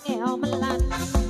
เงาอมันลั่น